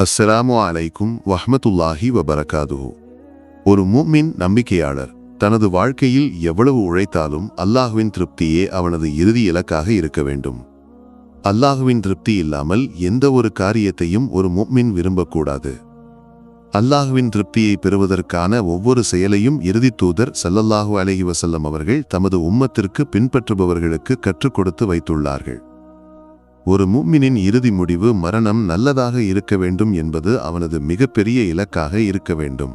அஸ்ஸலாமு அலைக்கும் வஹமத்துல்லாஹி வபரகாதுஹு. ஒரு முஃமின் நம்பிக்கையாளர் தனது வாழ்க்கையில் எவ்வளவு உழைத்தாலும் அல்லாஹுவின் திருப்தியே அவனது இறுதி இலக்காக இருக்க வேண்டும். அல்லாஹுவின் திருப்தி இல்லாமல் எந்த ஒரு காரியத்தையும் ஒரு முஃமின் விரும்பக்கூடாது. அல்லாஹுவின் திருப்தியை பெறுவதற்கான ஒவ்வொரு செயலையும் இறுதி தூதர் சல்லல்லாஹு அலஹி வசல்லம் அவர்கள் தமது உம்மத்திற்கு பின்பற்றுபவர்களுக்கு கற்றுக் கொடுத்து வைத்துள்ளார்கள். ஒரு மும்மினின் இறுதி முடிவு மரணம் நல்லதாக இருக்க வேண்டும் என்பது அவனது மிகப்பெரிய இலக்காக இருக்க வேண்டும்.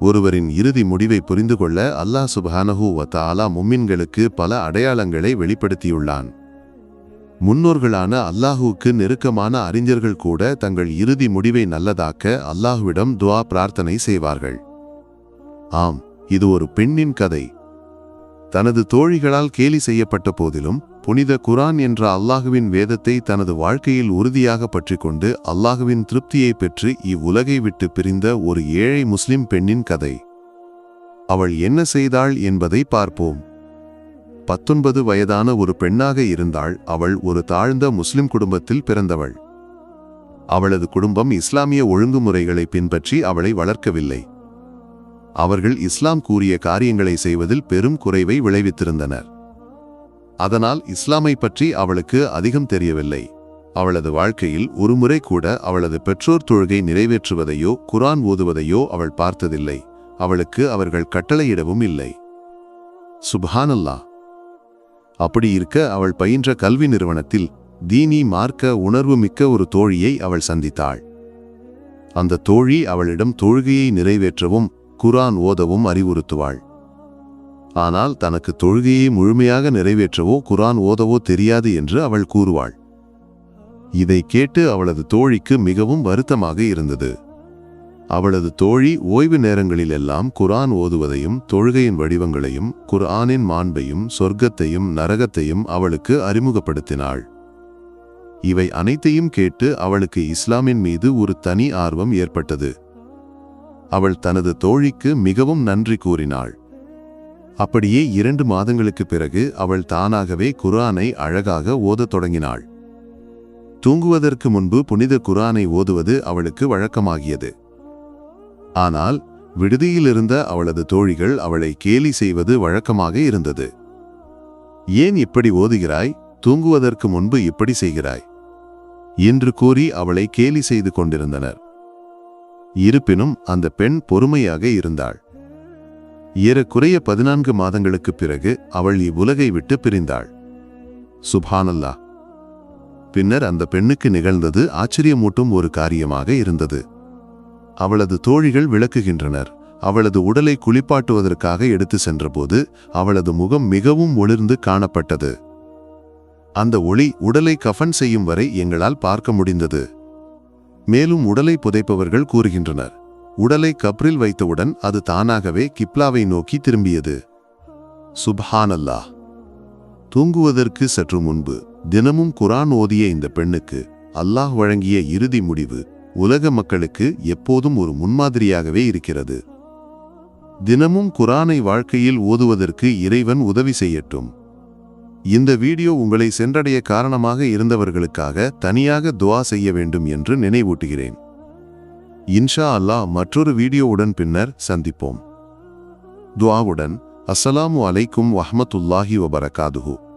ஒருவரின் இறுதி முடிவை புரிந்து கொள்ள அல்லாஹ் சுப்ஹானஹு வ மும்மின்களுக்கு பல அடையாளங்களை வெளிப்படுத்தியுள்ளான். முன்னோர்களான அல்லாஹுவுக்கு நெருக்கமான அறிஞர்கள் கூட தங்கள் இறுதி முடிவை நல்லதாக்க அல்லாஹுவிடம் துவா பிரார்த்தனை செய்வார்கள். ஆம் இது ஒரு பெண்ணின் கதை. தனது தோழிகளால் கேலி செய்யப்பட்ட போதிலும் புனித குரான் என்ற அல்லாஹுவின் வேதத்தை தனது வாழ்க்கையில் உறுதியாக பற்றிக்கொண்டு அல்லாஹுவின் திருப்தியை பெற்று இவ்வுலகை விட்டு பிரிந்த ஒரு ஏழை முஸ்லிம் பெண்ணின் கதை. அவள் என்ன செய்தாள் என்பதை பார்ப்போம். பத்தொன்பது வயதான ஒரு பெண்ணாக இருந்தாள். அவள் ஒரு தாழ்ந்த முஸ்லிம் குடும்பத்தில் பிறந்தவள். அவளது குடும்பம் இஸ்லாமிய ஒழுங்குமுறைகளை பின்பற்றி அவளை வளர்க்கவில்லை. அவர்கள் இஸ்லாம் கூறிய காரியங்களை செய்வதில் பெரும் குறைவை விளைவித்திருந்தனர். அதனால் இஸ்லாமை பற்றி அவளுக்கு அதிகம் தெரியவில்லை. அவளது வாழ்க்கையில் ஒருமுறை கூட அவளது பெற்றோர் தொழுகை நிறைவேற்றுவதையோ குரான் ஓதுவதையோ அவள் பார்த்ததில்லை. அவளுக்கு அவர்கள் கட்டளையிடவும் இல்லை. சுபஹானல்லா அப்படி இருக்க அவள் பயின்ற கல்வி நிறுவனத்தில் தீனி மார்க்க உணர்வு மிக்க ஒரு தோழியை அவள் சந்தித்தாள். அந்த தோழி அவளிடம் தொழுகையை நிறைவேற்றவும் குரான் ஓதவும் அறிவுறுத்துவாள். ஆனால் தனக்கு தொழுகையை முழுமையாக நிறைவேற்றவோ குரான் ஓதவோ தெரியாது என்று அவள் கூறுவாள். இதை கேட்டு அவளது தோழிக்கு மிகவும் வருத்தமாக இருந்தது. அவளது தோழி ஓய்வு நேரங்களிலெல்லாம் குரான் ஓதுவதையும் தொழுகையின் வடிவங்களையும் குர்ஆனின் மாண்பையும் சொர்க்கத்தையும் நரகத்தையும் அவளுக்கு அறிமுகப்படுத்தினாள். இவை அனைத்தையும் கேட்டு அவளுக்கு இஸ்லாமின் மீது ஒரு தனி ஆர்வம் ஏற்பட்டது. அவள் தனது தோழிக்கு மிகவும் நன்றி கூறினாள். அப்படியே இரண்டு மாதங்களுக்கு பிறகு அவள் தானாகவே குரானை அழகாக ஓதத் தொடங்கினாள். தூங்குவதற்கு முன்பு புனித குரானை ஓதுவது அவளுக்கு வழக்கமாகியது. ஆனால் விடுதியிலிருந்த அவளது தோழிகள் அவளை கேலி செய்வது வழக்கமாக இருந்தது. ஏன் இப்படி ஓதுகிறாய்? தூங்குவதற்கு முன்பு இப்படி செய்கிறாய்? என்று கூறி அவளை கேலி செய்து கொண்டிருந்தனர். இருப்பினும் அந்த பெண் பொறுமையாக இருந்தாள். ஏறக்குறைய பதினான்கு மாதங்களுக்குப் பிறகு அவள் இவ்வுலகை விட்டு பிரிந்தாள். சுபானல்லா. பின்னர் அந்த பெண்ணுக்கு நிகழ்ந்தது ஆச்சரியமூட்டும் ஒரு காரியமாக இருந்தது. அவளது தோழிகள் விளக்குகின்றனர். அவளது உடலை குளிப்பாட்டுவதற்காக எடுத்து சென்றபோது அவளது முகம் மிகவும் ஒளிர்ந்து காணப்பட்டது. அந்த ஒளி உடலை கஃபன் செய்யும் வரை எங்களால் பார்க்க முடிந்தது. மேலும் உடலை புதைப்பவர்கள் கூறுகின்றனர். உடலை கப்ரில் வைத்தவுடன் அது தானாகவே கிப்லாவை நோக்கி திரும்பியது. சுப்ஹானல்லா. தூங்குவதற்கு சற்று முன்பு தினமும் குரான் ஓதிய இந்த பெண்ணுக்கு அல்லாஹ் வழங்கிய இறுதி முடிவு உலக மக்களுக்கு எப்போதும் ஒரு முன்மாதிரியாகவே இருக்கிறது. தினமும் குரானை வாழ்க்கையில் ஓதுவதற்கு இறைவன் உதவி செய்யட்டும். இந்த வீடியோ உங்களை சென்றடைய காரணமாக இருந்தவர்களுக்காக தனியாக துவா செய்ய வேண்டும் என்று நினைவூட்டுகிறேன். இன்ஷா அல்லாஹ் மற்றொரு வீடியோவுடன் பின்னர் சந்திப்போம். துவாவுடன் அஸ்ஸலாமு அலைக்கும் வஹமத்துல்லாஹி வபரகாதுஹூ.